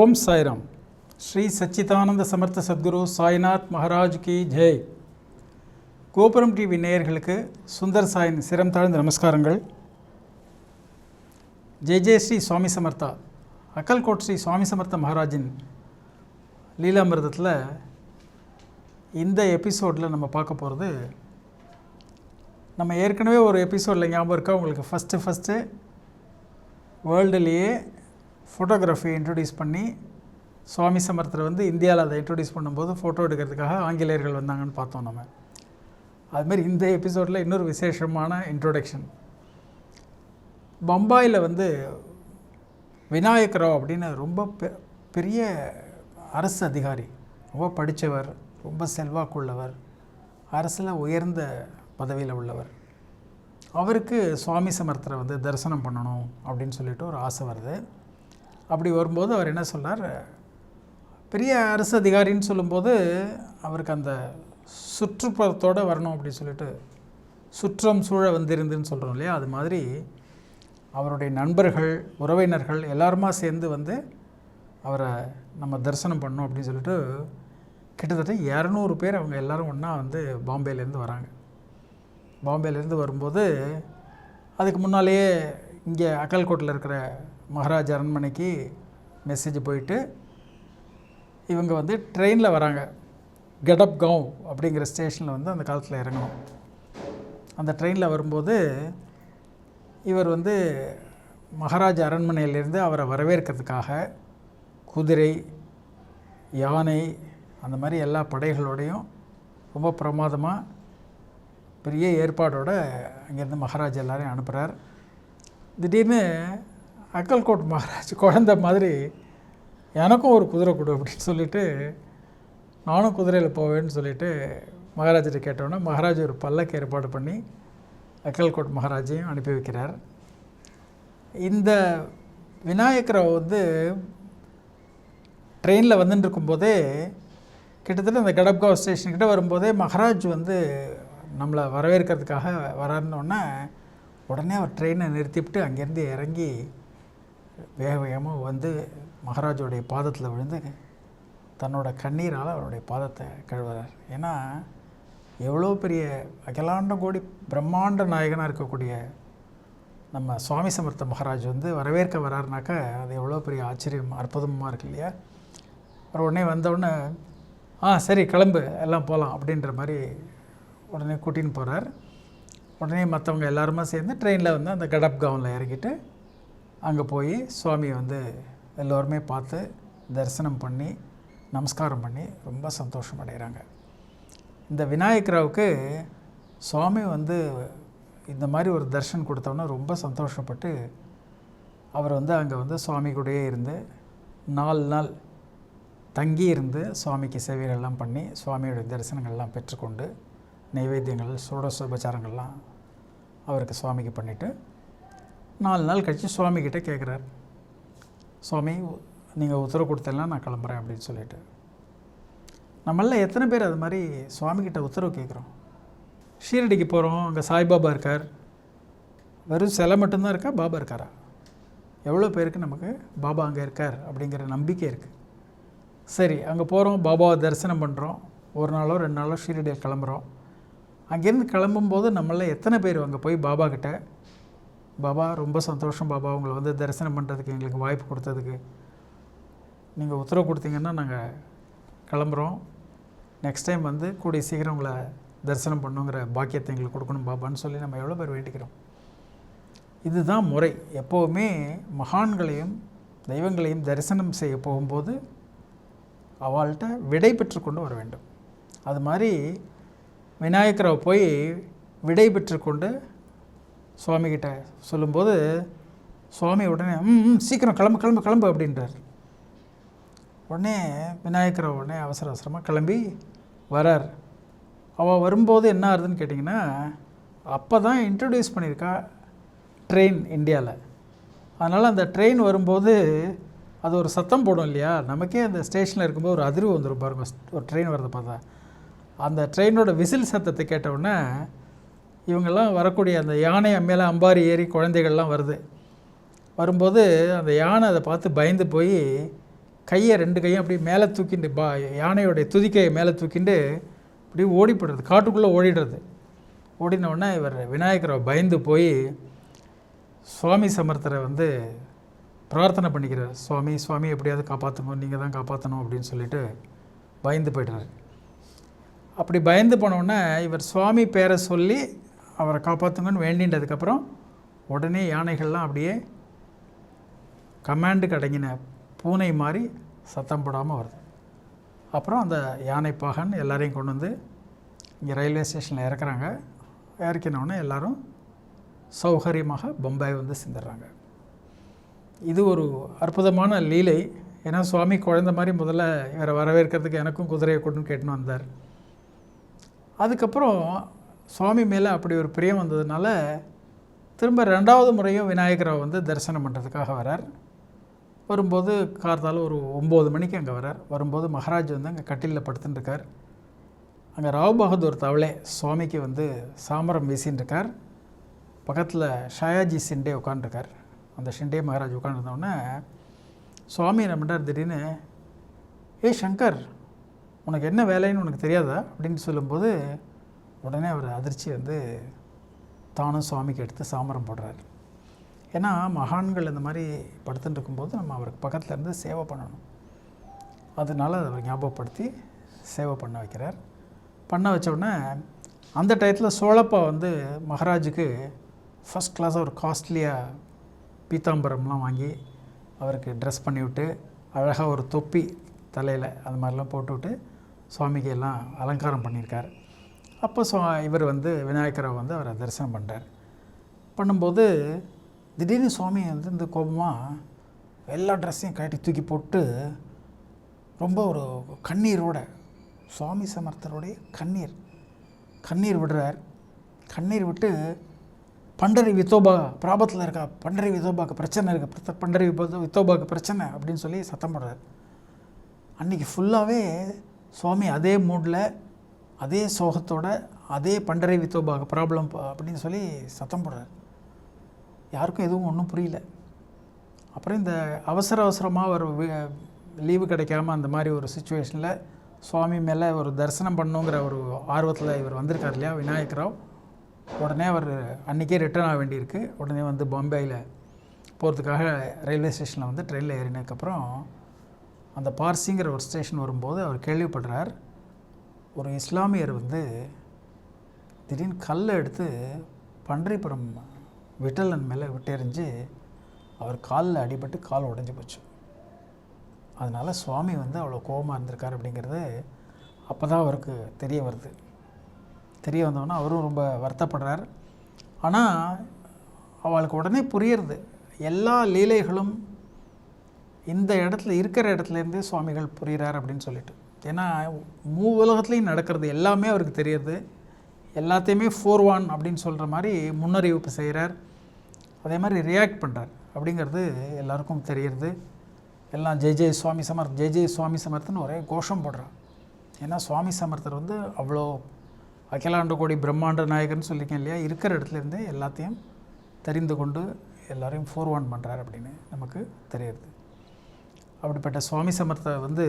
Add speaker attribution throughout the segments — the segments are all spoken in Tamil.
Speaker 1: ஓம் சாய்ராம். ஸ்ரீ சச்சிதானந்த சமர்த்த சத்குரு சாய்நாத் மகாராஜ் கி ஜெய். கோபுரம் டிவி நேயர்களுக்கு சுந்தர் சாயின் சிரம் தாழ்ந்த நமஸ்காரங்கள். ஜெய் ஜெய் ஸ்ரீ சுவாமி சமர்த்தா. அக்கல்கோட் ஸ்ரீ சுவாமி சமர்த்த மகாராஜின் லீலாமிரதத்தில் இந்த எபிசோடில் நம்ம பார்க்க போகிறது நம்ம ஏற்கனவே ஒரு எபிசோடில் ஞாபகம் இருக்கா? உங்களுக்கு ஃபஸ்ட்டு ஃபஸ்ட்டு வேர்ல்டுலேயே ஃபோட்டோகிராஃபி இன்ட்ரடியூஸ் பண்ணி சுவாமி சமர்த்தரை வந்து இந்தியாவில் அதை இன்ட்ரடியூஸ் பண்ணும்போது ஃபோட்டோ எடுக்கிறதுக்காக ஆங்கிலேயர்கள் வந்தாங்கன்னு பார்த்தோம் நம்ம. அதுமாரி இந்த எபிசோடில் இன்னொரு விசேஷமான இன்ட்ரொடக்ஷன் பம்பாயில் வந்து விநாயக் ராவ் அப்படின்னு ரொம்ப பெ பெரிய அரசு அதிகாரி. ரொம்ப படித்தவர் ரொம்ப செல்வாக்குள்ளவர் அரசில் உயர்ந்த பதவியில் உள்ளவர். அவருக்கு சுவாமி சமர்த்தரை வந்து தரிசனம் பண்ணணும் அப்படின்னு சொல்லிட்டு ஒரு ஆசை வருது. அப்படி வரும்போது அவர் என்ன சொன்னார்? பெரிய அரசு அதிகாரின்னு சொல்லும்போது அவருக்கு அந்த சுற்றுப்புறத்தோடு வரணும் அப்படின்னு சொல்லிட்டு சுற்றம் சூழ வந்திருந்துன்னு சொல்கிறோம் இல்லையா? அது மாதிரி அவருடைய நண்பர்கள் உறவினர்கள் எல்லாருமா சேர்ந்து வந்து அவரை நம்ம தரிசனம் பண்ணோம் அப்படின்னு சொல்லிட்டு கிட்டத்தட்ட இரநூறு பேர் அவங்க எல்லாரும் ஒன்றா வந்து பாம்பேலேருந்து வராங்க. பாம்பேலேருந்து வரும்போது அதுக்கு முன்னாலேயே இங்கே அக்கல்கோட்டில் இருக்கிற மகாராஜ் அரண்மனைக்கு மெசேஜ் போயிட்டு இவங்க வந்து ட்ரெயினில் வராங்க. கெடப் கவு் அப்படிங்கிற ஸ்டேஷனில் வந்து அந்த காலத்தில் இறங்கணும். அந்த ட்ரெயினில் வரும்போது இவர் வந்து மகாராஜ் அரண்மனையிலேருந்து அவரை வரவேற்கிறதுக்காக குதிரை யானை அந்த மாதிரி எல்லா படைகளோடையும் ரொம்ப பிரமாதமாக பெரிய ஏற்பாடோடு அங்கேருந்து மகாராஜ் எல்லாரையும் அனுப்புகிறார் திடீர்னு அக்கல்கோட் மகாராஜ் குழந்த மாதிரி எனக்கும் ஒரு குதிரை கொடு அப்படின்னு சொல்லிட்டு நானும் குதிரையில் போவேன்னு சொல்லிட்டு மகாராஜிட்ட கேட்டோன்னே மகாராஜ் ஒரு பல்லக்கு ஏற்பாடு பண்ணி அக்கல்கோட் மகாராஜையும் அனுப்பி வைக்கிறார். இந்த விநாயகரை வந்து ட்ரெயினில் வந்துட்டு இருக்கும்போதே கிட்டத்தட்ட இந்த கடப்காவ் ஸ்டேஷன்கிட்ட வரும்போதே மகாராஜ் வந்து நம்மளை வரவேற்கிறதுக்காக வராருன்னொன்னே உடனே அவர் ட்ரெயினை நிறுத்திவிட்டு அங்கேருந்து இறங்கி வேக வேகமாக வந்து மகாராஜோடைய பாதத்தில் விழுந்து தன்னோட கண்ணீரால் அவருடைய பாதத்தை கழுவுறார். ஏன்னா எவ்வளோ பெரிய அகிலாண்ட கோடி பிரம்மாண்ட நாயகனாக இருக்கக்கூடிய நம்ம சுவாமி சமர்த்த மகாராஜ் வந்து வரவேற்க வராருனாக்கா அது எவ்வளோ பெரிய ஆச்சரியம் அற்புதமாக இருக்கு இல்லையா? அவர் உடனே வந்தவுடனே ஆ சரி கிளம்பு எல்லாம் போகலாம் அப்படின்ற மாதிரி உடனே கூட்டின்னு போகிறார் உடனே மற்றவங்க எல்லாருமா சேர்ந்து ட்ரெயினில் வந்து அந்த கடப் கவுனில் இறங்கிட்டு அங்கே போய் சுவாமியை வந்து எல்லோருமே பார்த்து தரிசனம் பண்ணி நமஸ்காரம் பண்ணி ரொம்ப சந்தோஷம் அடைகிறாங்க. இந்த விநாயகராவுக்கு சுவாமி வந்து இந்த மாதிரி ஒரு தர்ஷன் கொடுத்தோன்னா ரொம்ப சந்தோஷப்பட்டு அவர் வந்து அங்கே வந்து சுவாமி கூடயே இருந்து நாலு நாள் தங்கி இருந்து சுவாமிக்கு சேவைகள்லாம் பண்ணி சுவாமியுடைய தரிசனங்கள்லாம் பெற்றுக்கொண்டு நைவேத்தியங்கள் சோடசோபச்சாரங்கள்லாம் அவருக்கு சுவாமிக்கு பண்ணிவிட்டு நாலு நாள் கழித்து சுவாமிக்கிட்ட கேட்குறார் சுவாமி நீங்கள் உத்தரவு கொடுத்தலாம் நான் கிளம்புறேன் அப்படின்னு சொல்லிட்டு. நம்மளில் எத்தனை பேர் அது மாதிரி சுவாமிக்கிட்ட உத்தரவு கேட்குறோம் ஷீரடிக்கு போகிறோம் அங்கே சாய்பாபா இருக்கார். வெறும் சிலை மட்டும்தான் இருக்கா? பாபா இருக்காரா? எவ்வளோ பேருக்கு நமக்கு பாபா அங்கே இருக்கார் அப்படிங்கிற நம்பிக்கை இருக்குது சரி அங்கே போகிறோம் பாபாவை தரிசனம் பண்ணுறோம் ஒரு நாளோ ரெண்டு நாளோ ஷீரடியில் கிளம்புறோம். அங்கேருந்து கிளம்பும்போது நம்மளில் எத்தனை பேர் அங்கே போய் பாபா கிட்ட பாபா ரொம்ப சந்தோஷம் பாபா. உங்களை வந்து தரிசனம் பண்ணுறதுக்கு எங்களுக்கு வாய்ப்பு கொடுத்ததுக்கு. நீங்கள் உத்தரவு கொடுத்தீங்கன்னா நாங்கள் கிளம்புறோம். நெக்ஸ்ட் டைம் வந்து கூடிய சீக்கிரம் உங்களை தரிசனம் பண்ணுங்கிற பாக்கியத்தை எங்களுக்கு கொடுக்கணும் பாபான்னு சொல்லி நம்ம எவ்வளோ பேர் வேண்டிக்கிறோம். இதுதான் முறை. எப்போவுமே மகான்களையும் தெய்வங்களையும் தரிசனம் செய்ய போகும்போது அவள்கிட்ட விடை பெற்று கொண்டு வர வேண்டும். அது மாதிரி விநாயகரை போய் விடை பெற்றுக்கொண்டு சுவாமிகிட்ட சொல்லும்போது சுவாமி உடனே ம் சீக்கிரம் கிளம்பு கிளம்பு கிளம்பு அப்படின்றார். உடனே விநாயகரை உடனே அவசர அவசரமாக கிளம்பி வரார். அவள் வரும்போது என்ன ஆகுதுன்னு கேட்டிங்கன்னா அப்போ தான் இன்ட்ரடியூஸ் பண்ணியிருக்கா ட்ரெயின் இந்தியாவில் அதனால் அந்த ட்ரெயின் வரும்போது அது ஒரு சத்தம் போடும் இல்லையா? நமக்கே அந்த ஸ்டேஷனில் இருக்கும்போது ஒரு அதிர்வு வந்துடும் பாருங்க ஒரு ட்ரெயின் வரதை பார்த்தா. அந்த ட்ரெயினோட விசில் சத்தத்தை கேட்ட உடனே இவங்கெல்லாம் வரக்கூடிய அந்த யானை மேலே அம்பாரி ஏறி குழந்தைகள்லாம் வருது. வரும்போது அந்த யானை அதை பார்த்து பயந்து போய் கையை ரெண்டு கையும் அப்படியே மேலே தூக்கிண்டு பா யானையோடைய துதிக்கையை மேலே தூக்கிண்டு அப்படியே ஓடிப்படுறது. காட்டுக்குள்ளே ஓடிடுறது. ஓடினவுடனே இவர் விநாயகரை பயந்து போய் சுவாமி சமர்த்தரை வந்து பிரார்த்தனை பண்ணிக்கிறார். சுவாமி சுவாமி எப்படியாவது காப்பாற்றணும் நீங்கள் தான் காப்பாற்றணும் அப்படின்னு சொல்லிட்டு பயந்து போய்டுறாரு. அப்படி பயந்து போனோடனே இவர் சுவாமி பேரை சொல்லி அவரை காப்பாற்றுங்கன்னு வேண்டின்றதுக்கப்புறம் உடனே யானைகள்லாம் அப்படியே கமாண்டுக்கு அடங்கின பூனை மாதிரி சத்தம் போடாமல் வருது. அப்புறம் அந்த யானை பாகன் எல்லாரையும் கொண்டு வந்து இங்கே ரயில்வே ஸ்டேஷனில் இறக்குறாங்க. இறக்கினோடனே எல்லோரும் சௌகரியமாக பம்பாய் வந்து சேர்ந்துடுறாங்க. இது ஒரு அற்புதமான லீலை. ஏன்னா சுவாமி குழந்த மாதிரி முதல்ல இவரை வரவேற்கிறதுக்கு எனக்கும் குதிரையை கொடுன்னு கேட்டுன்னு வந்தார். அதுக்கப்புறம் சுவாமி மேலே அப்படி ஒரு பிரியம் வந்ததுனால திரும்ப ரெண்டாவது முறையும் விநாயகரை வந்து தரிசனம் பண்ணுறதுக்காக வரார். வரும்போது கார்த்தால் ஒரு ஒம்பது மணிக்கு அங்கே வரார். வரும்போது மகாராஜ் வந்து அங்கே கட்டிலில் படுத்துன்னு இருக்கார் அங்கே ராவ் பகதூர் தவளே சுவாமிக்கு வந்து சாமரம் வீசின்ருக்கார். பக்கத்தில் ஷாயாஜி சிண்டே உட்காந்துருக்கார் அந்த ஷிண்டே மகாராஜ் உட்காந்துருந்தோடனே சுவாமி என்ன பண்ணுறார் திடீர்னு ஏ சங்கர் உனக்கு என்ன வேலைன்னு உனக்கு தெரியாதா? அப்படின்னு சொல்லும்போது உடனே அவர் அதிர்ச்சி வந்து தானும் சுவாமிக்கு எடுத்து சாமரம் போடுறாரு. ஏன்னா மகான்கள் இந்த மாதிரி படுத்துட்டு இருக்கும்போது நம்ம அவருக்கு பக்கத்தில் இருந்து சேவை பண்ணணும். அதனால அதை அவர் ஞாபகப்படுத்தி சேவை பண்ண வைக்கிறார். பண்ண வச்ச உடனே அந்த டயத்தில் சோழப்பா வந்து மகாராஜுக்கு ஃபஸ்ட் கிளாஸாக ஒரு காஸ்ட்லியாக பீத்தாம்பரம்லாம் வாங்கி அவருக்கு ட்ரெஸ் பண்ணிவிட்டு அழகாக ஒரு தொப்பி தலையில் அது மாதிரிலாம் போட்டுவிட்டு சுவாமிக்கு எல்லாம் அலங்காரம் பண்ணியிருக்கார். அப்போ சுவா இவர் வந்து விநாயகரை வந்து அவரை தரிசனம் பண்ணுறார் பண்ணும்போது திடீர்னு சுவாமி வந்து இந்த கோபமாக எல்லா ட்ரெஸ்ஸையும் கட்டி தூக்கி போட்டு ரொம்ப ஒரு கண்ணீரோட சுவாமி சமர்த்தருடைய கண்ணீர் கண்ணீர் விடுறார். கண்ணீர் விட்டு பண்டரி வித்தோபா பிராபத்தில் இருக்கா பண்டரி வித்தோபாக்கு பிரச்சனை இருக்குது பண்டரி விபத்து வித்தோபாக்கு பிரச்சனை அப்படின்னு சொல்லி சத்தம் போடுறார். அன்றைக்கி ஃபுல்லாகவே சுவாமி அதே மூடில் அதே சோகத்தோட அதே பண்டரை வித்தோபாக ப்ராப்ளம் அப்படின்னு சொல்லி சத்தம் போடுறார். யாருக்கும் எதுவும் ஒன்றும் புரியல. அப்புறம் இந்த அவசர அவசரமாக ஒரு லீவு கிடைக்காம அந்த மாதிரி ஒரு சுச்சுவேஷனில் சுவாமி மேலே ஒரு தரிசனம் பண்ணுங்கிற ஒரு ஆர்வத்தில் இவர் வந்திருக்கார் இல்லையா விநாயகராவ் உடனே அவர் அன்றைக்கே ரிட்டர்ன் ஆக வேண்டியிருக்கு. உடனே வந்து பாம்பேயில் போகிறதுக்காக ரயில்வே ஸ்டேஷனில் வந்து ட்ரெயினில் ஏறினதுக்கப்புறம் அந்த பார்சிங்கிற ஒரு ஸ்டேஷன் வரும்போது அவர் கேள்விப்படுறார் ஒரு இஸ்லாமியர் வந்து திடீர்னு கல்லை எடுத்து பன்றிபுரம் விட்டலன் மேலே விட்டெறிஞ்சு அவர் காலில் அடிபட்டு கால் உடஞ்சி போச்சு. அதனால் சுவாமி வந்து அவ்வளோ கோபமாக இருந்திருக்கார் அப்படிங்கிறது அப்போ தான் அவருக்கு தெரிய வருது. தெரிய வந்தோன்னா அவரும் ரொம்ப வருத்தப்படுறார். ஆனால் அவளுக்கு உடனே புரியுறது. எல்லா லீலைகளும் இந்த இடத்துல இருக்கிற இடத்துலேருந்தே சுவாமிகள் புரிகிறார் அப்படின்னு சொல்லிட்டு. ஏன்னா மூ உலகத்துலேயும் நடக்கிறது எல்லாமே அவருக்கு தெரியுது. எல்லாத்தையுமே ஃபோர் ஒன் அப்படின்னு சொல்கிற மாதிரி முன்னறிவிப்பு செய்கிறார் அதே மாதிரி ரியாக்ட் பண்ணுறார் அப்படிங்கிறது எல்லாருக்கும் தெரியுது. எல்லாம் ஜெய் ஜெய் சுவாமி சமர்த் ஜெய் ஜெய் சுவாமி சமர்த்துன்னு ஒரே கோஷம் போடுறார். ஏன்னா சுவாமி சமர்த்தர் வந்து அவ்வளோ அகிலாண்ட கோடி பிரம்மாண்ட நாயகர்னு சொல்லியிருக்கேன் இல்லையா? இருக்கிற இடத்துலேருந்தே எல்லாத்தையும் தெரிந்து கொண்டு எல்லாரையும் ஃபோர் ஒன் பண்ணுறார் அப்படின்னு நமக்கு தெரியுது. அப்படிப்பட்ட சுவாமி சமர்த்தர் வந்து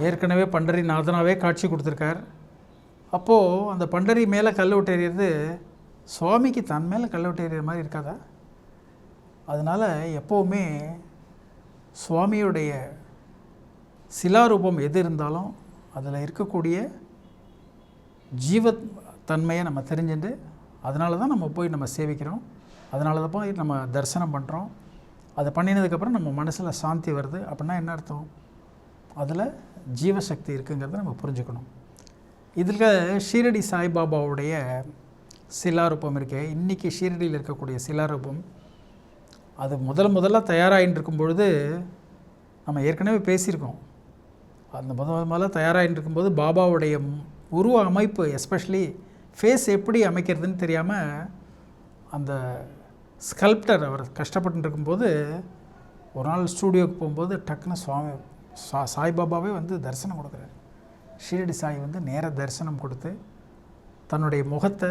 Speaker 1: ஏற்கனவே பண்டரி நாதனாவே காட்சி கொடுத்துருக்கார். அப்போது அந்த பண்டரி மேலே கல் விட்டு சுவாமிக்கு தன் மேலே கல் விட்டு மாதிரி இருக்காதா? அதனால் எப்போவுமே சுவாமியுடைய சிலாரூபம் எது இருந்தாலும் அதில் இருக்கக்கூடிய ஜீவ தன்மையை நம்ம தெரிஞ்சுட்டு அதனால தான் நம்ம போய் நம்ம சேவிக்கிறோம். அதனால தான் போய் நம்ம தரிசனம் பண்ணுறோம் அதை பண்ணினதுக்கப்புறம் நம்ம மனசில் சாந்தி வருது. அப்படின்னா என்ன அர்த்தம்? அதில் ஜீவசக்தி இருக்குங்கிறத நம்ம புரிஞ்சுக்கணும். இதில் ஷீரடி சாய்பாபாவுடைய சிலாரூபம் இருக்கே. இன்றைக்கி ஷீரடியில் இருக்கக்கூடிய சிலாரூபம் அது முதல் முதல்ல தயாராகிட்டு இருக்கும் பொழுது நம்ம ஏற்கனவே பேசியிருக்கோம். அந்த முத முதல்ல தயாராகிட்டு இருக்கும்போது பாபாவுடைய உருவ அமைப்பு எஸ்பெஷலி ஃபேஸ் எப்படி அமைக்கிறதுன்னு தெரியாமல் அந்த ஸ்கல்ப்டர் அவர் கஷ்டப்பட்டு இருக்கும்போது ஒரு நாள் ஸ்டூடியோவுக்கு போகும்போது டக்குன்னு சுவாமி சா சாய்பாபாவே வந்து தரிசனம் கொடுக்குறாரு. ஷீரடி சாய் வந்து நேர தரிசனம் கொடுத்து தன்னுடைய முகத்தை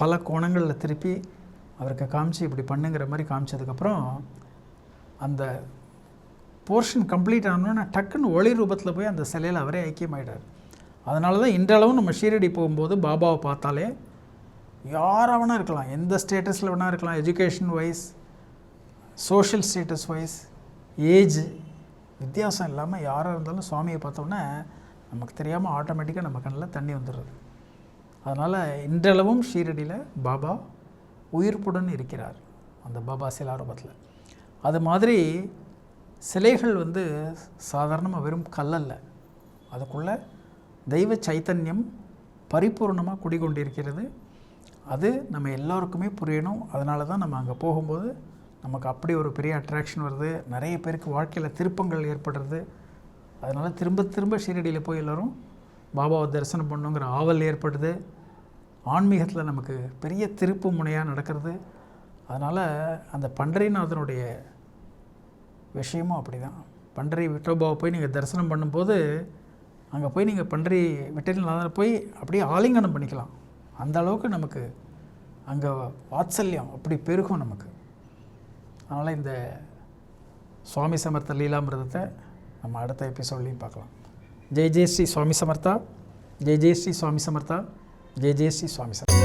Speaker 1: பல கோணங்களில் திருப்பி அவருக்கு காமிச்சு இப்படி பண்ணுங்கிற மாதிரி காமிச்சதுக்கப்புறம் அந்த போர்ஷன் கம்ப்ளீட் ஆனோன்னா டக்குன்னு ஒளி ரூபத்தில் போய் அந்த சிலையில் அவரே ஐக்கியமாயிட்டார். அதனால தான் இன்றளவும் நம்ம ஷீரடி போகும்போது பாபாவை பார்த்தாலே யாராக வேணா இருக்கலாம் எந்த ஸ்டேட்டஸில் வேணா இருக்கலாம் education wise social status wise age வித்தியாசம் இல்லாமல் யாராக இருந்தாலும் சுவாமியை பார்த்தோன்னே நமக்கு தெரியாமல் ஆட்டோமேட்டிக்காக நம்ம கண்ணில் தண்ணி வந்துடுது. அதனால் இன்றளவும் ஷீரடியில் பாபா உயிர்ப்புடன் இருக்கிறார் அந்த பாபா சிலாரூபத்தில். அது மாதிரி சிலைகள் வந்து சாதாரணமாக வெறும் கல்லல்ல. அதுக்குள்ளே தெய்வ சைத்தன்யம் பரிபூர்ணமாக குடிகொண்டிருக்கிறது. அது நம்ம எல்லாருக்குமே புரியணும். அதனால தான் நம்ம அங்கே போகும்போது நமக்கு அப்படி ஒரு பெரிய அட்ராக்ஷன் வருது. நிறைய பேருக்கு வாழ்க்கையில் திருப்பங்கள் ஏற்படுறது. அதனால் திரும்ப திரும்ப ஷீரடியில் போய் எல்லோரும் பாபாவை தரிசனம் பண்ணுங்கிற ஆவல் ஏற்படுது. ஆன்மீகத்தில் நமக்கு பெரிய திருப்பு முனையாக நடக்கிறது. அதனால் அந்த பண்டரிநாதனுடைய விஷயமும் அப்படி தான் பண்டரி விட்டோபாவை போய் நீங்கள் தரிசனம் பண்ணும்போது அங்கே போய் நீங்கள் பண்டரி விட்டரிநாதனை போய் அப்படியே ஆலிங்கனம் பண்ணிக்கலாம். அந்த அளவுக்கு நமக்கு அங்கே வாத்சல்யம் அப்படி பெருகும் நமக்கு. அதனால் இந்த சுவாமி சமர்த்த லீலாமிரதத்தை நம்ம அடுத்த எபிசோட்லேயும் பார்க்கலாம். ஜெய் ஜெய் ஸ்ரீ சுவாமி சமர்த்தா. ஜெய் ஜெய் ஸ்ரீ சுவாமி சமர்த்தா. ஜெய் ஜெய் ஸ்ரீ சுவாமி சமர்த்தா.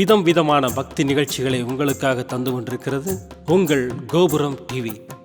Speaker 2: விதம் விதமான பக்தி நிகழ்ச்சிகளை உங்களுக்காக தந்து கொண்டிருக்கிறது உங்கள் கோபுரம் டிவி.